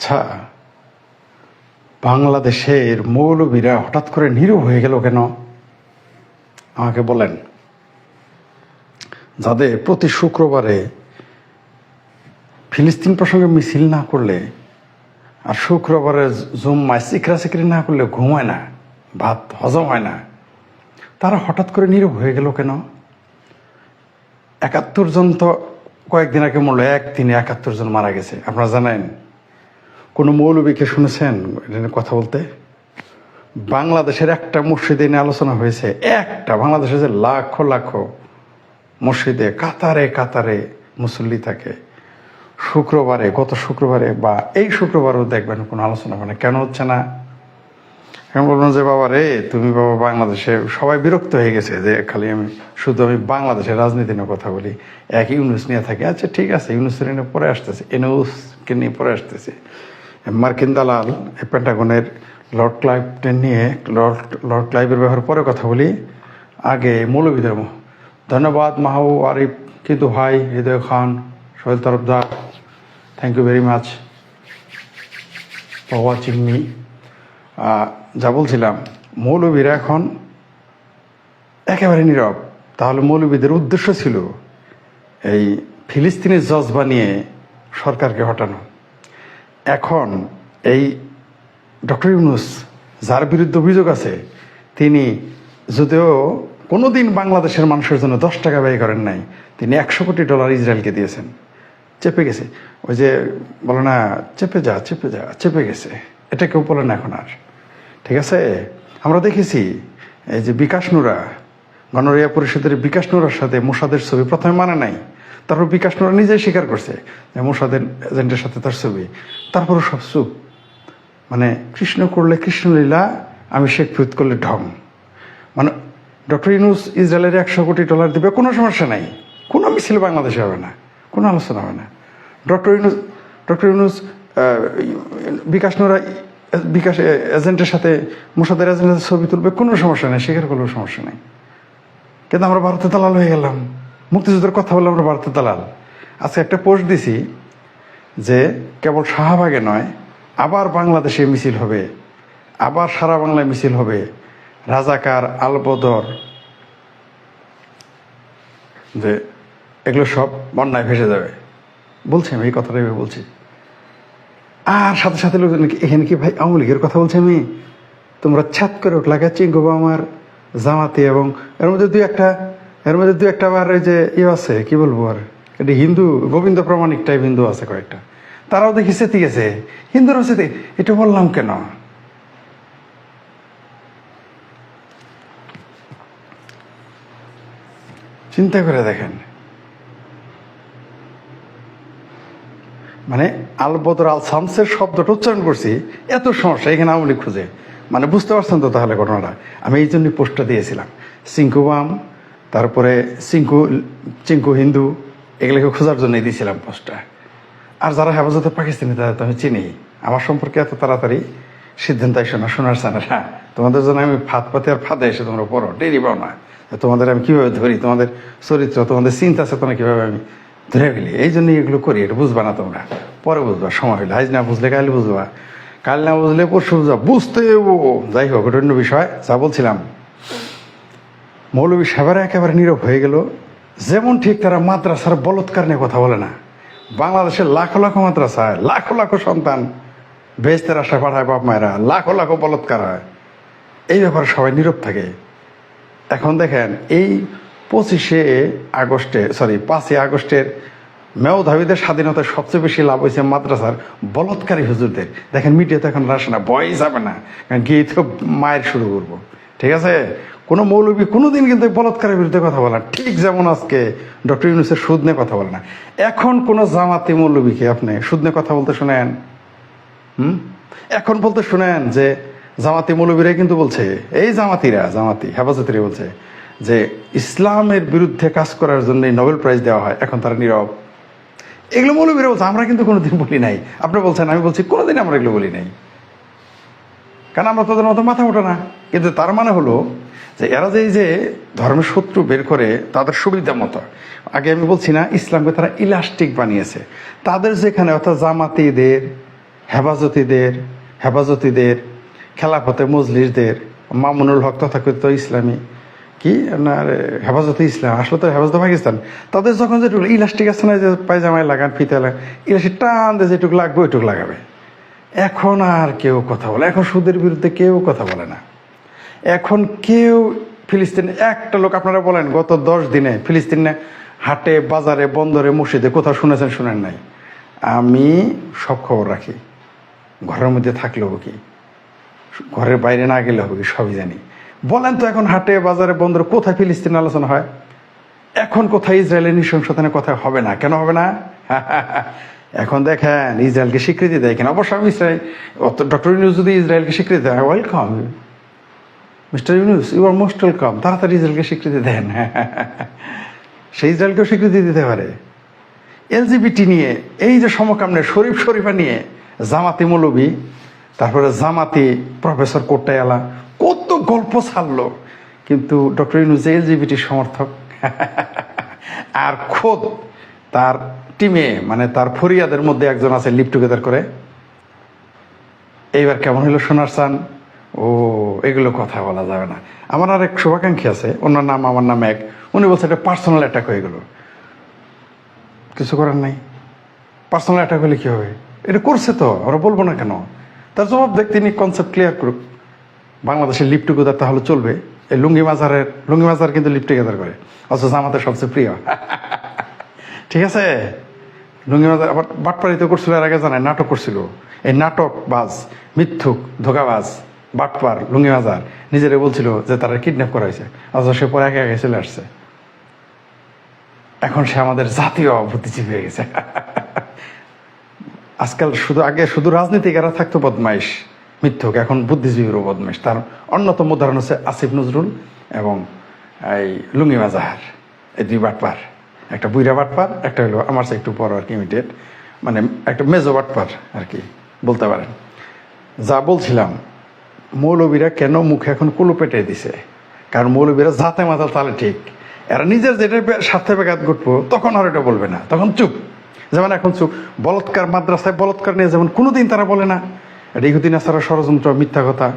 আচ্ছা বাংলাদেশের মৌলবীরা হঠাৎ করে নীরব হয়ে গেল কেন? আমাকে বলেন। যাদের প্রতি শুক্রবারে ফিলিস্তিন প্রসঙ্গে মিছিল না করলে আর শুক্রবারে জুম্মায় সিকরা সিকরি না করলে ঘুমায় না, ভাত হজম হয় না, তারা হঠাৎ করে নীরব হয়ে গেল কেন? একাত্তর জন তো কয়েকদিন আগে মূল্য একদিনে একাত্তর জন মারা গেছে, আপনারা জানেন? কোনো মৌলবীকে শুনেছেন? কথা বলতে? বাংলাদেশের একটা মসজিদে নিয়ে আলোচনা হয়েছে। একটা বাংলাদেশে যে লাখো লাখো মসজিদে কাতারে কাতারে মুসল্লি থাকে। শুক্রবারে, গত শুক্রবারে বা এই শুক্রবারও দেখবেন কোনো আলোচনা হয় না। কেন হচ্ছে না? আমি বললাম যে, বাবা রে, তুমি বাবা বাংলাদেশে সবাই বিরক্ত হয়ে গেছে যে, খালি আমি, শুধু আমি বাংলাদেশের রাজনীতি নিয়ে কথা বলি। এক ইউনুস নিয়ে থাকি। আচ্ছা ঠিক আছে, ইউনুসের নিয়ে পরে আসতেছে এনউসকে নিয়ে পরে আসতেছে। মার্কিন দালাল পেন্টাগনের লর্ড ক্লাইভকে নিয়ে লর্ড লর্ড ক্লাইভের ব্যাপারে পরে কথা বলি। আগে মৌলবীদের ম- ধন্যবাদ মাহবু আরিফ, কিন্তু ভাই Hriday Khan, Sohel Tarafdar thank you very much for watching যা বলছিলাম মৌলবীরা এখন একেবারে নীরব। তাহলে মৌলবীদের উদ্দেশ্য ছিল এই ফিলিস্তিনের জজ বানিয়ে সরকারকে হটানো। এখন এই ডক্টর ইউনুস, যার বিরুদ্ধে অভিযোগ আছে, তিনি যদিও কোনোদিন বাংলাদেশের মানুষের জন্য দশ টাকা ব্যয় করেন নাই, তিনি একশো কোটি ডলার ইসরায়েলকে দিয়েছেন। চেপে গেছে। ওই যে বলে না, চেপে যা চেপে যা, চেপে গেছে। এটা কেউ বলে না এখন আর। ঠিক আছে? আমরা দেখেছি এই যে বিকাশ নুরা, গণরিয়া পরিষদের বিকাশ নুরার সাথে মোসাদের ছবি প্রথমে মানে নাই। তারপর বিকাশ নোরা নিজেই স্বীকার করছে যে মোসাদের এজেন্টের সাথে তার ছবি। তারপরও সব চুপ। মানে কৃষ্ণ করলে কৃষ্ণলীলা, আমি শেখ ফিরত করলে ঢং। মানে ডক্টর ইনুস ইসরায়েলের একশো কোটি ডলার দিবে, কোনো সমস্যা নাই। কোনো মিছিল বাংলাদেশে হবে না, কোনো আলোচনা হবে না। ডক্টর ইনুস ডক্টর ইউনুস বিকাশ নোরা, বিকাশ এজেন্টের সাথে মোসাদের এজেন্টের ছবি তুলবে, কোনো সমস্যা নেই, স্বীকার করলেও সমস্যা নেই। কিন্তু আমরা ভারতে দালাল হয়ে গেলাম। মুক্তিযুদ্ধের কথা বলে আমরা ভারতের দালাল। আজকে একটা পোস্ট দিছি যে কেবল শাহবাগে নয়, আবার বাংলাদেশে মিছিল হবে, আবার সারা বাংলায় মিছিল হবে। রাজাকার আলবদর যে এগুলো সব বন্যায় ভেসে যাবে। বলছি আমি এই কথাটাই বলছি। আর সাথে সাথে লোকজন এখানে কি ভাই আওয়ামী লীগের কথা বলছি আমি? তোমরা ছাত করে উঠলা চিঙ্গো আমার জামাতি এবং এর মধ্যে দুই একটা এর মধ্যে দুই একটা আবার যে ইয়ে আছে, কি বলব আর? এটা হিন্দু, গোবিন্দ প্রমাণিক টাইপ হিন্দু আছে কয়েকটা। তারাও দেখি সেতি গেছে। হিন্দুরাও সেতি এটা বললাম কেন? চিন্তা করে দেখেন। মানে আল বদর আল শামসের শব্দটা উচ্চারণ করছি, এত সমস্যা, এখানে আওয়ামী খুঁজে। মানে বুঝতে পারছেন তো তাহলে ঘটনাটা? আমি এই জন্যই পোস্টটা দিয়েছিলাম। সিঙ্কু বাম তারপরে চিঙ্কু চিঙ্কু হিন্দু, এগুলোকে খোঁজার জন্যই দিয়েছিলাম পোস্টটা। আর যারা হেফাজতে পাকিস্তানি, তাদের তো আমি চিনি। আমার সম্পর্কে এত তাড়াতাড়ি সিদ্ধান্ত এসো না, শোনার চানা হ্যাঁ তোমাদের জন্য আমি ফাঁদ পাতে আর ফাঁদে এসে তোমরা পড়ো ডেরি পাও না। তোমাদের আমি কীভাবে ধরি, তোমাদের চরিত্র, তোমাদের চিন্তা চেতনা কীভাবে আমি ধরে ফেলি? এই জন্যই এগুলো করি, এটা বুঝবা না তোমরা। পরে বুঝবা, সময় হইলে। আজ না বুঝলে, কাল বুঝবা। কাল না বুঝলে পরশু বুঝবা। বুঝতে যাই হোক অন্য বিষয়। যা বলছিলাম মৌলবী সাহেবেরা একেবারে নীরব হয়ে গেল। যেমন ঠিক তারা মাদ্রাসার বলৎকার নিয়ে কথা বলে না। বাংলাদেশের লাখো লাখো মাদ্রাসায় লাখো লাখো সন্তান বেচতে আশা পাঠায় বাপ মায়েরা, লাখো লাখো বলৎকার হয়। এই ব্যাপারে সবাই নীরব থাকে। এখন দেখেন, এই পঁচিশে আগস্টে সরি পাঁচই আগস্টের মেয়ধাবীদের স্বাধীনতায় সবচেয়ে বেশি লাভ হয়েছে মাদ্রাসার বলৎকারী হুজুরদের। দেখেন মিডিয়াতে এখন আসে না বয়স যাবে না। কারণ গিয়ে তো মায়ের শুরু করব। ঠিক আছে? কোনো মৌলবী কোনোদিন কিন্তু বলৎকারের বিরুদ্ধে কথা বলে না। ঠিক যেমন আজকে ডক্টর ইউনুসের সুদ নিয়ে কথা বলে না। এখন কোনো জামাতি মৌলবীকে আপনি সুদ নিয়ে কথা বলতে শোনেন? হুম? এখন বলতে শুনেন যে জামাতি মৌলবীরাই কিন্তু বলছে, এই জামাতিরা, জামাতি হেফাজতিরা বলছে যে ইসলামের বিরুদ্ধে কাজ করার জন্য নোবেল প্রাইজ দেওয়া হয়, এখন তারা নীরব। এগুলো মৌলবীরা বলছে, আমরা কিন্তু কোনোদিন বলি নাই। আপনি বলছেন, আমি বলছি, কোনোদিন আমরা এগুলো বলি নাই। কারণ আমরা তাদের মতো মাথা ওঠে না। কিন্তু তার মানে হলো যে এরা যে যে ধর্মের শত্রু বের করে তাদের সুবিধা মতো। আগে আমি বলছি না, ইসলামকে তারা ইলাস্টিক বানিয়েছে। তাদের যেখানে অর্থাৎ জামাতিদের, হেফাজতিদের হেফাজতিদের, খেলাফতে মজলিসদের, মামুনুল হক তথাকথিত ইসলামী, কি? আপনার হেফাজতে ইসলাম, আসলে তো হেফাজত পাকিস্তান। তাদের যখন যেটুকু ইলাস্টিক আছে না, যে পায়জামায় লাগান, ফিতে লাগান, ইলাস্টিক টান দিয়ে যেটুকু লাগবে, ওইটুকু লাগাবে। এখন আর কেউ কথা বলে এখন সুদের বিরুদ্ধে কেউ কথা বলে না। এখন কেউ ফিলিস্তিন, একটা লোক আপনারা বলেন, গত দশ দিনে ফিলিস্তিনে হাটে, বাজারে, বন্দরে, মসজিদে কোথাও শুনেছেন, শুনেন নাই? আমি সব খবর রাখি। ঘরের মধ্যে থাকলেও কি? ঘরের বাইরে না গেলে হবে সবই জানি। বলেন তো এখন হাটে, বাজারে, বন্দরে কোথায় ফিলিস্তিন আলোচনা হয়? এখন কোথায় ইসরায়েলের নৃশংসতা নিয়ে কথা হবে না? কেন হবে না? এখন দেখেন, ইসরায়েলকে স্বীকৃতি দেয় কিনা? অবশ্য আমি ইসরায়েল ডক্টর ইউনুস যদি ইসরায়েলকে স্বীকৃতি দেয় welcome mister Yunus you are most welcome তাড়াতাড়ি ইসরায়েলকে স্বীকৃতি দেন। সেই ইসরায়েলকেও স্বীকৃতি দিতে পারে। এলজিবিটি নিয়ে, এই যে সমকামনে শরীফ শরীফা নিয়ে, জামাতি মৌলবি, তারপরে জামাতি প্রফেসর কোট্টায়ালা, কত গল্প ছাড়লো। কিন্তু ডক্টর ইউনুস এলজিবিটি সমর্থক, আর খোদ তার টিমে মানে তার ফরিয়াদের মধ্যে একজন আছে লিভ টুগেদার করে। এইবার কেমন হলো সোনার চান? ও, এগুলো কথা বলা যাবে না। আমার আর এক শুভাকাঙ্ক্ষী আছে, ওনার নাম, আমার নাম এক। উনি বলছে, এটা পার্সোনাল অ্যাটাক হয়ে গেল। কিছু করার নাই। পার্সোনাল অ্যাটাক হলে কি হবে? এটা করছে তো আমরা বলব না কেন? তার জবাব দেখ, তিনি কনসেপ্ট ক্লিয়ার করুক। বাংলাদেশের লিপ টুগেদার তাহলে চলবে। এই লুঙ্গি মাজারের, লুঙ্গি মাজার কিন্তু লিপ টুগেদার করে। অথচ আমাদের সবচেয়ে প্রিয়। ঠিক আছে? মাজার আবার বাটপাড়িতে করছিল, এর আগে জানায় নাটক করছিল। এই নাটক বাজ, মিথ্যুক, ধোকাবাজ বাটপার লুঙ্গি মাজার নিজেরে বলছিল যে তারা কিডন্যাপ করা হয়েছে অথচ সে পরে একে একে চলে আসছে। এখন সে আমাদের জাতীয় বুদ্ধিজীবী হয়ে গেছে। আজকাল শুধু, আগে শুধু রাজনীতিকেরা থাকতো বদমাইশ, মিথ্যক, এখন বুদ্ধিজীবীরও বদমাইশ। তার অন্যতম উদাহরণ হচ্ছে আসিফ নজরুল এবং এই লুঙ্গি মাজাহার এই দুই বাটপার একটা বুইরা বাটপার, একটা হলো আমার চেয়ে একটু বড় আর কি ইমিডিয়েট মানে একটা মেজো বাটপার আর কি, বলতে পারেন। যা বলছিলাম, মৌলবীরা কেন মুখে এখন কুলো পেটে দিছে? কারণ মৌলবীরা জাতে মাথা তাহলে ঠিক। এরা নিজের যেটা স্বার্থে ব্যাঘাত ঘটবো, তখন আর এটা বলবে না। তখন চুপ। যেমন এখন চুপ। বলৎকার মাদ্রাসায় বলৎকার নিয়ে যেমন কোনোদিন তারা বলে না। এটা ইহুদিন আসারা ষড়যন্ত্র, মিথ্যা কথা।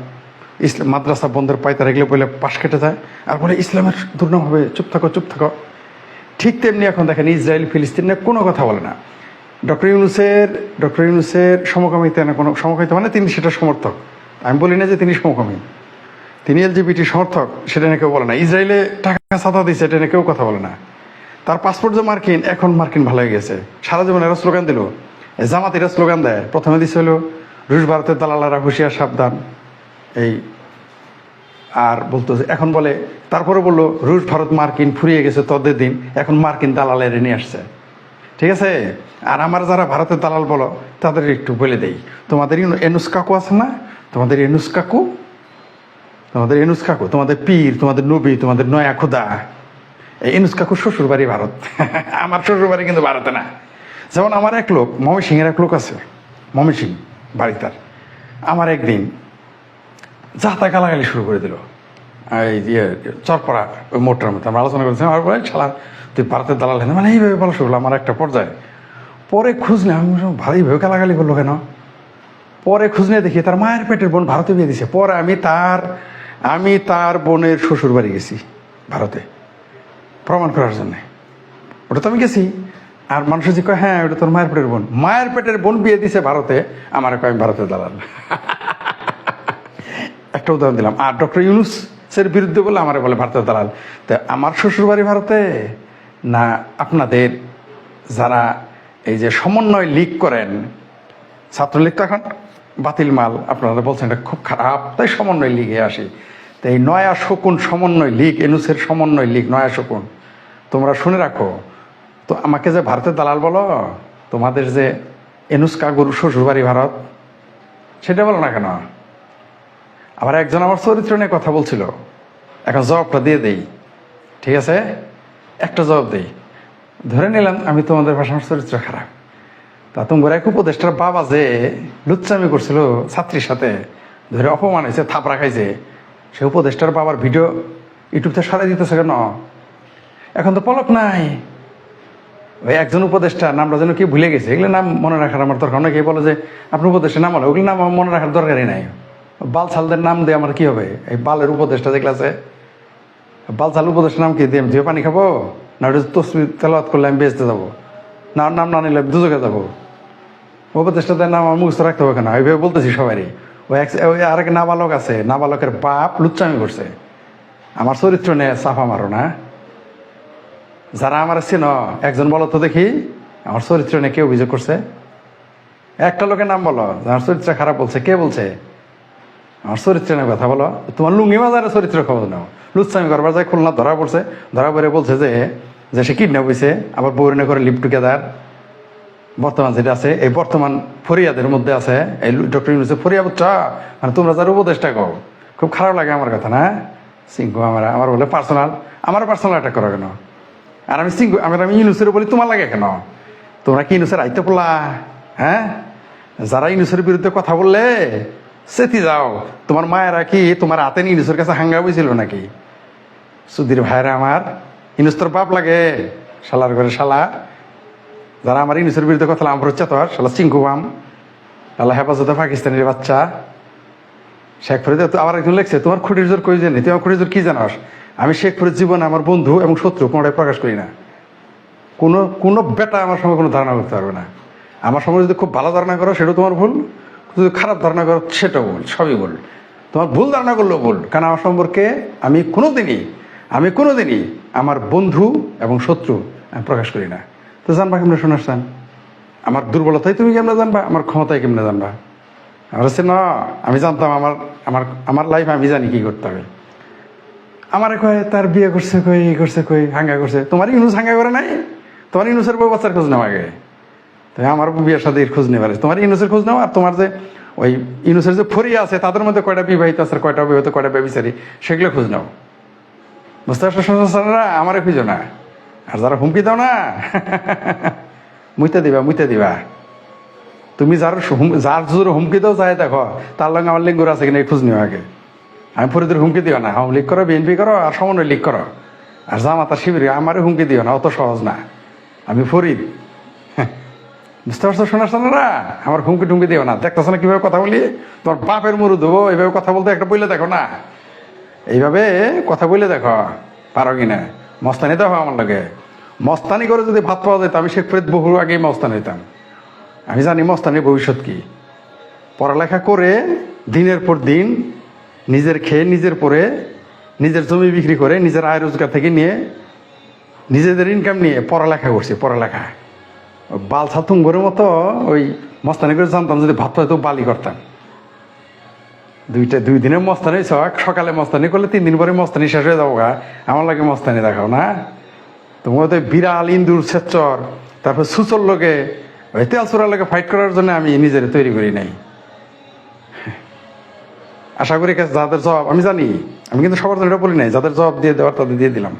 ইসলাম, মাদ্রাসা বন্ধের পায় তারা এগুলো বলে পাশ কেটে যায়। আর বলে ইসলামের দুর্নাম হবে, চুপ থাকো চুপ থাকো। ঠিক তেমনি এখন দেখেন ইসরায়েল, ফিলিস্তিন নিয়ে কোনো কথা বলে না। ডক্টর ইউনুসের ডক্টর ইউনুসের সমকামিতা না কোনো, সমকামিতা মানে তিনি সেটা সমর্থক। আমি বলি না যে তিনি সমকামী। তিনি এল এলজিবিটি সমর্থক, সেটা নিয়ে কেউ বলে না। ইসরায়েলে টাকা সাদা দিয়েছে এটা নিয়ে কেউ কথা বলে না। তার পাসপোর্ট যে মার্কিন, এখন মার্কিন ভালো হয়ে গেছে। সারা জীবন এরা স্লোগান দিল। জামাত এরা স্লোগান দেয়। প্রথমে দিচ্ছে হলো, রুশ, ভারতের দালালারা হুঁশিয়ার সাবধান। এই আর বলতো এখন বলে, তারপরে বলল, রুশ ভারত মার্কিন ফুরিয়ে গেছে তদের দিন, এখন মার্কিন দালালের নিয়ে আসছে। ঠিক আছে? আর আমার যারা ভারতের দালাল বলো, তাদের একটু বলে দেই। তোমাদের এনুস কাকু আছে না? তোমাদের এনুস কাকু? তোমাদের এনুস কাকু, তোমাদের পীর, তোমাদের নবী, তোমাদের নয়া খুদা। এই এনুস কাকুর শ্বশুর বাড়ি ভারত। আমার শ্বশুর বাড়ি কিন্তু ভারতে না। যেমন আমার এক লোক মমি সিংয়ের এক লোক আছে মমি সিং বাড়ি তার। আমার একদিন যাতা গালাগালি শুরু করে দিল। এই ইয়ে চরপড়া ওই মোটরের মধ্যে আমরা আলোচনা করেছিলাম আর ছাড়া তুই ভারতের দালাল হেন মানে এইভাবে বলা শুরু আমার একটা পর্যায়ে। পরে খুঁজ নিয়ে আমি বললাম, ভালোইভাবে গালাগালি করল কেন? পরে খুঁজ নিয়ে দেখি তার মায়ের পেটের বোন ভারতে বিয়ে দিছে। পরে আমি তার আমি তার বোনের শ্বশুর বাড়ি গেছি ভারতে প্রমাণ করার জন্যে। ওটা তো আমি গেছি। আর মানুষ যে কয় হ্যাঁ ওটা তোর মায়ের পেটের বোন। মায়ের পেটের বোন বিয়ে দিছে ভারতে আমার কয় আমি ভারতের দালাল। একটা উদাহরণ দিলাম। আর ডক্টর ইউনুসের বিরুদ্ধে বলে আমার বলে ভারতের দালাল। তা আমার শ্বশুর বাড়ি ভারতে না আপনাদের যারা এই যে সমন্বয় লিগ করেন, ছাত্রলীগ তো এখন বাতিল মাল, আপনারা বলছেন এটা খুব খারাপ, তাই সমন্বয় লিগে আসি। তো এই নয়া শকুন সমন্বয় লীগ এনুসের সমন্বয় লীগ, নয়া শকুন, তোমরা শুনে রাখো। তো আমাকে যে ভারতের দালাল বলো, তোমাদের যে এনুস কাগুর শ্বশুরবাড়ি ভারত, সেটা বলো না কেন? আবার একজন আমার চরিত্র নিয়ে কথা বলছিল। এখন জবাবটা দিয়ে দেই। ঠিক আছে? একটা জবাব দেই। ধরে নিলাম আমি তোমাদের ভাষার চরিত্র খারাপ। তা তোমার এক উপদেষ্টার বাবা যে লুচ্চামি করছিল ছাত্রীর সাথে, ধরে অপমান হয়েছে, থাপড়া খাইছে, সে উপদেষ্টার বাবার ভিডিও ইউটিউবতে সারাই দিতেছে কেন? এখন তো পলক নাই। ওই একজন উপদেষ্টা নামটা যেন কি ভুলে গেছে এগুলো নাম মনে রাখার আমার দরকার অনেকে বলে যে আপনি উপদেষ্টা নাম হলো? ওগুলো নাম মনে রাখার দরকারই নাই। বাল ছালদের নাম দিয়ে আমার কি হবে? এই বালের উপদেষ্টা যেগুলো বাল ছাল উপদেষ্টা নাম কি? দিয়ে আমি দিয়ে পানি খাব? না ওটা তসবি তেলাওয়াত করলে আমি বেচতে যাব। না, নাম না নিলে আমি দুজকে যাব। উপদেষ্টাদের নাম আমার মুখস্থ রাখতে হবে কেন? এইভাবে বলতেছি সবারই। ওই এক ওই আরেক নাবালক আছে। নাবালকের বাপ লুচ্চামি করছে। আমার চরিত্র নিয়ে চাপা মারো না। যারা আমার চিন, একজন বলো তো দেখি, আমার চরিত্র নিয়ে কে অভিযোগ করছে? একটা লোকের নাম বলো আমার চরিত্র খারাপ বলছে, কে বলছে? আমার চরিত্র নিয়ে কথা বলো। তোমার লুঙ্গি বাজারের চরিত্র খবর নাও। লুচ্চামি করবার যায় খুলনা ধরা পড়ছে। ধরা পড়ে বলছে যে যে সে কিডন্যাপ হয়েছে আবার বৌরিনে করে লিভ টুগেদার। বর্তমান যেটা আছে, এই বর্তমান ফরিয়াদের মধ্যে আছে, এই ডক্টর ইউনুসের ফরিয়া বুঝছ মানে তোমরা যার উপদেশটা কও, খুব খারাপ লাগে আমার কথা, না? সিংহ আমার আমার বলে পার্সোনাল, আমার পার্সোনাল অ্যাটাক করো কেন? আর আমি সিংহ, আমি আমি ইউনুসের বলি তোমার লাগে কেন? তোমরা কি ইউনুসের আইতে পড়লা? হ্যাঁ? যারা ইউনুসের বিরুদ্ধে কথা বললে সেতি যাও। তোমার মায়েরা কি তোমার হাতে নিয়ে ইউনুসের কাছে হাঙ্গা বইছিল নাকি? সুধীর ভাইরা আমার ইনুস তোর বাপ লাগে। শালার ঘরে শালা। যারা আমার ইউনুসের বিরুদ্ধে কথা আমার হচ্ছে তোর, শালা চিঙ্কুবাম শালা হেফাজতে পাকিস্তানের বাচ্চা। শেখ ফরিদ আবার একজন লেখছে, তোমার খুঁটির জোর কই জানি? তোমার খুঁটির জোর কি জানাস? আমি শেখ ফরিদ জীবনে আমার বন্ধু এবং শত্রু কোনোটাই প্রকাশ করি না। কোনো কোনো বেটা আমার সঙ্গে কোনো ধারণা করতে পারবে না। আমার সঙ্গে যদি খুব ভালো ধারণা করো, সেটাও তোমার ভুল। যদি খারাপ ধারণা করো, সেটাও ভুল সবই ভুল তোমার ভুল ধারণা করলেও ভুল কারণ আমার সম্পর্কে আমি কোনোদিনই আমি কোনোদিনই আমার বন্ধু এবং শত্রু আমি প্রকাশ করি না। তো জানবা কেমনে শোনাচ্ছেন আমার দুর্বলতাই তুমি কেমনে জানবা? আমার ক্ষমতাই কেমনে জানবা? আমার হচ্ছে না, আমি জানতাম আমার আমার আমার লাইফ আমি জানি কি করতে হবে। আমার কয়, তার বিয়ে করছে কই ই করছে কই হাঙ্গা করছে। তোমার ইউনুস হাঙ্গা করে নাই? তোমার ইউনুসের বউ বাচ্চার খোঁজ নেওয়া আগে। তাই আমার বিয়ের সাথে খোঁজ নেবার তোমার ইউনুসের খোঁজ নাও, আর তোমার যে ওই ইউনুসের যে ফরিয়া আছে, তাদের মধ্যে কয়টা বিবাহিত আছে কয়টা বিবাহিত কয়টা ব্যবচারী সেগুলো খোঁজ নাও। বুঝতে পারছ সংসাররা আমারে খুঁজো না। আর যারা হুমকি দাও না, মুইতে দিবা মুইতে দিবা। তুমি যার যার জোর হুমকি দাও, যাই দেখো, তার লঙ্গে আমার লিঙ্গুর আছে কিনা খোঁজ নিও আগে। আমি ফরিদের হুমকি দিও না। আওয়ামী লীগ করো, বিএনপি করো, আর সমন্বয় লীগ করো। আর জামাতা শিবির, আমারে হুমকি দিও না, অত সহজ না। আমি ফরিদ। বুঝতে পারছ শোনা শোনারা আমার হুমকি টুমকি দিও না। দেখতেছো না কীভাবে কথা বলি? তোমার বাপের মুরু দেবো, এইভাবে কথা বলতে একটা বইলে দেখো না। এইভাবে কথা বলে দেখো, পারো কিনা? মস্তানি দেখো আমার লগে। মস্তানি করে যদি ভাত পাওয়া যেত আমি শেখ ফরিদ বহু আগেই মস্তানি হইতাম। আমি জানি মস্তানির ভবিষ্যৎ কি। পড়ালেখা করে দিনের পর দিন নিজের খেয়ে নিজের পরে, নিজের জমি বিক্রি করে, নিজের আয় রোজগার থেকে নিয়ে নিজেদের ইনকাম নিয়ে পড়ালেখা করছি, পড়ালেখা। ওই বাল ছাতুঙ্গরের মতো ওই মস্তানি করে জানতাম যদি ভাত পাইতো বালি করতাম। দুইটা দুই দিনে মস্তানি ছক, সকালে মস্তানি করলে তিন দিন পরে মস্তানি শেষ হয়ে যাব গা আমার লাগে মস্তানি দেখাও না। তোমার তো বিড়াল, ইন্দুর সেচ্চর তারপর সুচর লোকে ওই তেল চোরার লোকে ফাইট করার জন্য আমি নিজের তৈরি করি নাই। আশা করি যাদের জবাব আমি জানি, আমি কিন্তু সবার জন্য এটা বলি নাই, যাদের জবাব দিয়ে দেওয়ার তাদের দিয়ে দিলাম।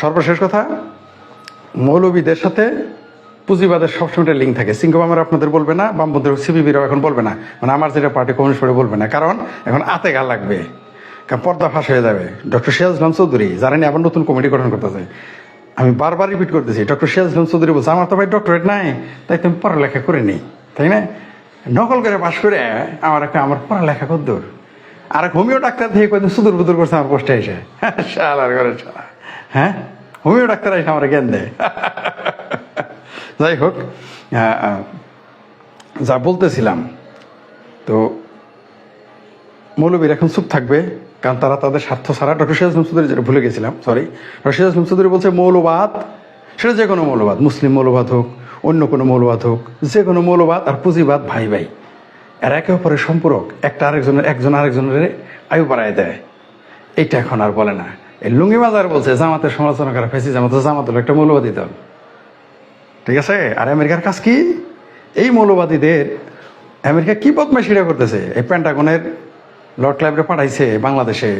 সর্বশেষ কথা, মৌলবীদের সাথে পুঁজিবাদের সবসময় একটা লিঙ্ক থাকে। সিংহবামের আপনাদের বলবে না বামপন্থীর সিবিবিরাও এখন বলবে না। মানে আমার যেটা পার্টি কমিউনিস্ট বলবে না। কারণ এখন আতে গা লাগবে, কারণ পর্দা ফাঁস হয়ে যাবে। ডক্টর ইসলাম চৌধুরী যারা নিয়ে আবার নতুন কমিটি গঠন করতেছে। আমি বারবার রিপিট করতেছি ডক্টর ইসলাম চৌধুরী বলছে, আমার তো ভাই ডক্টরেট নাই, তাই তুমি পড়ালেখা করে নিই তাই না? নকল করে পাশ করে আমার একটা, আমার পড়ালেখা কদ্দূর আর হোমিও ডাক্তার থেকে কয়েকদিন সুদূর বুদুর করছে আমার পোস্টে এসে। শালার শালা। হ্যাঁ? হোমিও ডাক্তার এসে আমার জ্ঞান দেয়। যাই হোক যা বলতেছিলাম, তো মৌলবীর এখন চুপ থাকবে, কারণ তারা তাদের স্বার্থ ছাড়া ডক্টর সিরাজ চৌধুরী যেটা ভুলে গেছিলাম সরি ডক্টর সিরাজ চৌধুরী বলছে মৌলবাদ, সেটা যে কোনো মৌলবাদ, মুসলিম মৌলবাদ হোক, অন্য কোনো মৌলবাদ হোক, যে কোনো মৌলবাদ আর পুঁজিবাদ ভাই ভাই, এর একে অপরের সম্পর্ক, একটা আরেকজনের, একজন আরেকজনের আয়ু বাড়ায় দেয়, এইটা এখন আর বলে না। এই লুঙ্গি বাজার বলছে, জামাতের সমালোচনা করা ফেসি জামাত জামাত হলো একটা মৌলবাদী দল ঠিক আছে? আর আমেরিকার কাজ কি? এই মৌলবাদীদের আমেরিকা কি বদমাইশিরা করতেছে? এই প্যান্টাগনের লর্ড ক্লাইভরে পাঠাইছে বাংলাদেশে।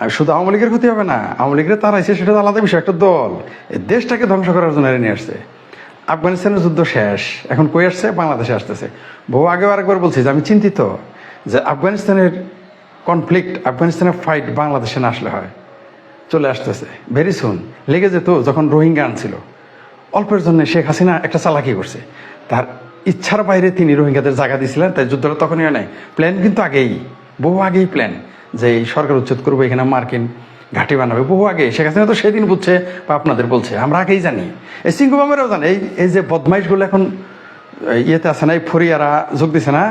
আর শুধু আওয়ামী লীগের ক্ষতি হবে না, আওয়ামী লীগের তারাইছে সেটা তো আলাদা বিষয়, একটা দল। এই দেশটাকে ধ্বংস করার জন্য নিয়ে আসছে। আফগানিস্তানের যুদ্ধ শেষ, এখন কই আসছে? বাংলাদেশে আসতেছে। বহু আগেও আরেকবার বলছি যে, আমি চিন্তিত যে আফগানিস্তানের কনফ্লিক্ট আফগানিস্তানের ফাইট বাংলাদেশে না আসলে হয়। চলে আসতেছে ভেরি সুন লেগে যেত যখন রোহিঙ্গা আনছিল। অল্পের জন্য শেখ হাসিনা একটা চালাকি করছে। তার ইচ্ছার বাইরে তিনি রোহিঙ্গাদের জায়গা দিয়েছিলেন, তাই যুদ্ধটা তখনই নাই। প্ল্যান কিন্তু আগেই, বহু আগেই প্ল্যান যে এই সরকার উচ্ছেদ করব, এখানে মার্কিন ঘাঁটি বানাবে, বহু আগে। শেখ হাসিনা তো সেদিন বুঝছে বা আপনাদের বলছে, আমরা আগেই জানি। এই সিংহবামেরাও জানে, এই এই যে বদমাইশগুলো এখন ইয়েতে আছে না, এই ফরিয়ারা যোগ দিছে না?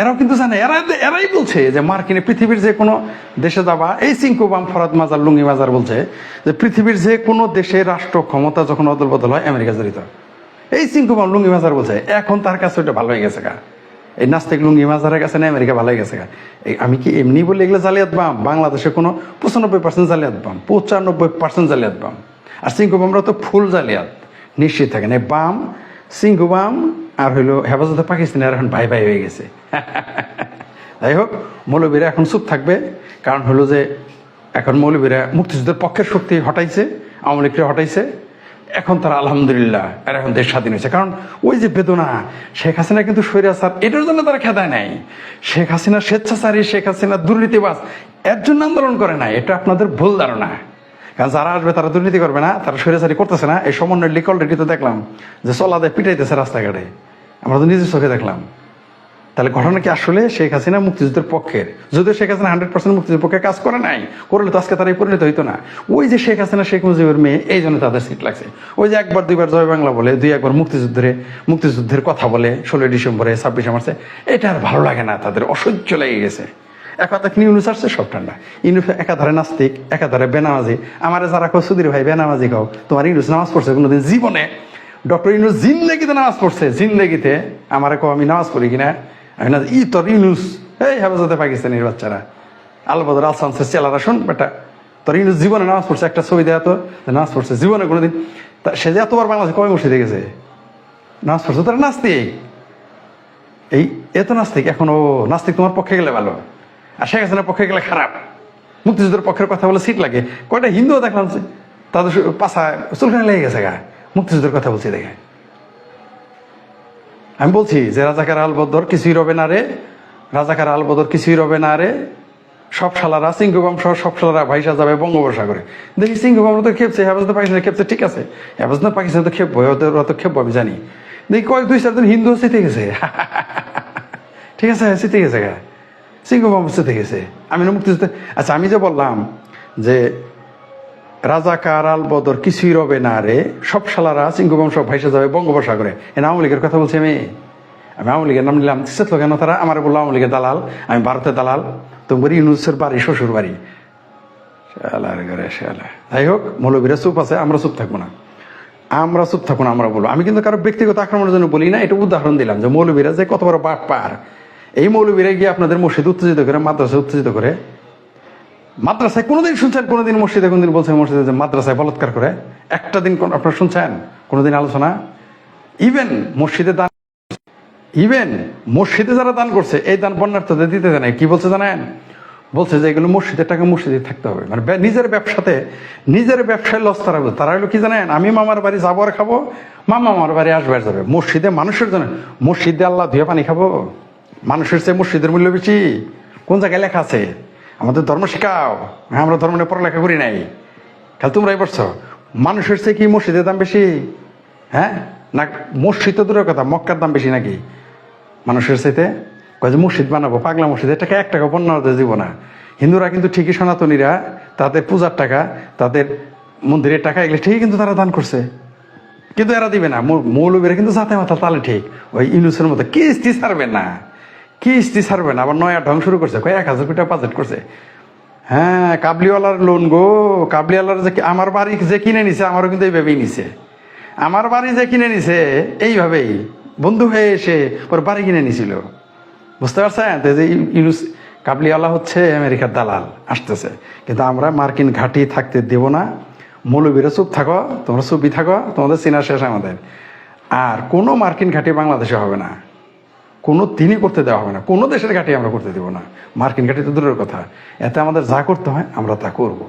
এরাও কিন্তু জানে এরা এরাই বলছে যে মার্কিনে পৃথিবীর যে কোনো দেশে যাবা, এই সিংকুবাম ফরাদ মাজার, লুঙ্গি মাজার বলছে যে পৃথিবীর যে কোনো দেশে রাষ্ট্র ক্ষমতা যখন অদল বদল হয়, আমেরিকা জড়িত। এই সিংকুবাম লুঙ্গি মাজার বলছে, এখন তার কাছে ওটা ভালো হয়ে গেছে গা। এই নাস্তিক লুঙ্গি মাজারের কাছে না, আমেরিকা ভালো হয়ে গেছে গা। এই আমি কি এমনি বলে এগুলো জালিয়াত বাম? বাংলাদেশে কোনো পঁচানব্বই পার্সেন্ট জালিয়াত বাম, পঁচানব্বই পার্সেন্ট জালিয়াত বাম। আর সিংকুবামরা তো ফুল জালিয়াত, নিশ্চিত থাকেন এই বাম সিংকুবাম আর হইল হেফাজতে পাকিস্তানি আর এখন ভাই ভাই হয়ে গেছে। যাই হোক, মৌলবীরা এখন চুপ থাকবে, কারণ হলো যে এখন মৌলবীরা মুক্তিযুদ্ধের পক্ষের শক্তি হটাইছে, আওয়ামী লীগকে হটাইছে। এখন তারা আলহামদুলিল্লাহ আর এখন দেশ স্বাধীন হয়েছে। কারণ ওই যে বেদনা, শেখ হাসিনা কিন্তু স্বৈরাচার এটার জন্য তারা খেদায় নাই। শেখ হাসিনা স্বেচ্ছাচারী, শেখ হাসিনা দুর্নীতিবাস এর জন্য আন্দোলন করে না এটা আপনাদের ভুল ধারণা। কারণ যারা আসবে তারা দুর্নীতি করবে না, তারা স্বৈরাচারী করতেছে না। এই সমন্বয় লিক অলরেডি তো দেখলাম, যে চলাদে পিটাইতেছে রাস্তাঘাটে। আমরা তো নিজের চোখে দেখলাম। তাহলে ঘটনা কি আসলে শেখ হাসিনা মুক্তিযুদ্ধের পক্ষের? যদিও শেখ হাসিনা হান্ড্রেড পার্সেন্ট মুক্তিযুদ্ধের পক্ষে কাজ করে নাই, করলে তো আজকে তারা এই পরিণত হইতো না। ওই যে শেখ হাসিনা, শেখ মুজিবের মেয়ে, এই জন্য তাদের সিট লাগছে। ওই যে একবার, দুইবার জয় বাংলা বলে, দুই একবার মুক্তিযুদ্ধের মুক্তিযুদ্ধের কথা বলে, ষোলোই ডিসেম্বরে, ছাব্বিশে মার্চে, এটা আর ভালো লাগে না, তাদের অসহ্য লেগে গেছে। এক কথা কিনে ইউনুস আসছে, সব ঠান্ডা। ইউনুস একাধারে নাস্তিক, একাধারে বেনামাজি। আমার যারা কো সুধীর ভাই, বেনামাজি কাও, তোমার ইউনুস নামাজ পড়ছে কোনোদিন জীবনে। ডক্টর ইউনুস জিন্দগিতে নামাজ পড়ছে, জিন্দগিতে। আমার কো আমি নামাজ পড়ি কিনা? আমি না ই তোর ইউনুস। এই হেফাজতে পাকিস্তানের বাচ্চারা। আলবদর আলসানসের চেলারা, শোন বেটা। তোর ইউনুস জীবনে নামাজ পড়ছে, একটা ছবি দেয়া তো নামাজ পড়ছে জীবনে কোনোদিন। তা সে যে এতবার বাংলাদেশে কবে মসজিদে গেছে? নামাজ পড়ছে তারা নাস্তিক। এই এত নাস্তিক, এখন ও নাস্তিক তোমার পক্ষে গেলে ভালো। আর শেখ হাসিনার পক্ষে গেলে খারাপ। মুক্তিযুদ্ধের পক্ষের কথা বলে সিট লাগে। কয়টা হিন্দুও দেখলাম তাদের পাশা চুলখানে লেগে গেছে গা। মুক্তিযুদ্ধের কথা বলছি দেখে আমি বলছি যে রাজাকার আলবদর কিছুই রবে না রে, রাজাকার আলবদর কিছুই রবে না রে। সব শালারা সিংহবাম সহ সব শালারা ভাইসা যাবে বঙ্গোপসাগরে। দেখি সিংহবাম তো খেপছে, হেফাজতে পাকিস্তানে খেপছে, ঠিক আছে। হেফাজতে পাকিস্তানে তো খেপবো, ওরা তো খেপবো, আমি জানি। দেখি কয়েক দুই চারজন হিন্দু জিতে গেছে। ঠিক আছে জিতে গেছে সিংহবাম জিতে গেছে। আমি মুক্তিযুদ্ধে আচ্ছা আমি যে বললাম যে রাজাকার আল বদর কিছুই রবে না রে। সব শালারা সিংহবাম সব ভাইসা যাবে বঙ্গোপসাগরে। এ আওয়ামী লীগের কথা বলছি আমি। আমি আওয়ামী লীগের নাম নিলাম। সেতলো কেন তারা আমার বলল আওয়ামী লীগের দালাল, আমি ভারতের দালাল। তোমার ইউনুসের বাড়ি, শ্বশুর বাড়ি। শালার ঘরে, শালা। যাই হোক, মৌলবীরা চুপ আছে, আমরা চুপ থাকব না। আমরা চুপ থাকব না, আমরা বলব। আমি কিন্তু কারও ব্যক্তিগত আক্রমণের জন্য বলি না, এটা উদাহরণ দিলাম যে মৌলবীরা যে কত বড় বাট পার এই মৌলবীরা গিয়ে আপনাদের মসজিদ উত্তেজিত করে, মাদ্রাসা উত্তেজিত করে মাদ্রাসায় কোনোদিন শুনছেন, কোনোদিন মসজিদে, কোনোদিন বলছেন মসজিদে যে মাদ্রাসায় বলৎকার করে। একটা দিন আপনারা শুনছেন? কোনোদিন আলোচনা? ইভেন মসজিদে দান ইভেন মসজিদে যারা দান করছে, এই দান বন্যার্থদের দিতে জানে কি বলছে জানেন? বলছে যে এগুলো মসজিদের টাকা মসজিদে থাকতে হবে। মানে নিজের ব্যবসাতে, নিজের ব্যবসায় লস তারা। তারা হলো কি জানেন? আমি মামার বাড়ি যাব আর খাব, মামা আমার বাড়ি আসবে আর যাবে। মসজিদে মানুষের জন্য মসজিদে আল্লাহ ধুয়ে পানি খাব? মানুষের চেয়ে মসজিদের মূল্য বেশি। কোন জায়গায় লেখা আছে? আমাদের ধর্ম শেখাও। হ্যাঁ আমরা ধর্ম নিয়ে পড়ালেখা করি নাই। খালি তোমরাই পড়ছো। মানুষের চেয়ে কি মসজিদের দাম বেশি? হ্যাঁ? না, মসজিদ তো দূরের কথা, মক্কার দাম বেশি নাকি? মানুষের চাইতে? কয় যে মসজিদ বানাবো, পাগলা মসজিদ, এটাকে এক টাকা পণ্য দিব না। হিন্দুরা কিন্তু ঠিকই সনাতনীরা, তাদের পূজার টাকা, তাদের মন্দিরের টাকা এগুলো ঠিকই কিন্তু তারা দান করছে। কিন্তু এরা দিবে না। মৌলবীরা কিন্তু যাতে মাথা তালে ঠিক। ওই ইনুসের মতো কিস্তি ছাড়বে না। কিস্তি ছাড়বে না, আবার নয়া ঢং শুরু করছে, কয় এক হাজার কোটি টাকা বাজেট করছে। হ্যাঁ কাবলিওয়ালার লোন গো, কাবলিওয়ালার যে আমার বাড়ি যে কিনে নিছে, আমারও কিন্তু এইভাবেই নিছে। আমার বাড়ি যে কিনে নিছে, এইভাবেই বন্ধু হয়ে এসে ওর বাড়ি কিনে নিছিল। বুঝতে পারছেন? যে ইউনুস, কাবলিওয়ালা হচ্ছে আমেরিকার দালাল, আসতেছে। কিন্তু আমরা মার্কিন ঘাঁটি থাকতে দেব না। মৌলবীরা চুপ থাকো, তোমরা চুপই থাকো, তোমাদের চেনা শেষ আমাদের। আর কোনো মার্কিন ঘাঁটি বাংলাদেশে হবে না। কোনো দিনই করতে দেওয়া হবে না। কোনো দেশের ঘাঁটি আমরা করতে দেবো না। মার্কিন ঘাঁটি তো দূরের কথা। এতে আমাদের যা করতে হয়, আমরা তা করব।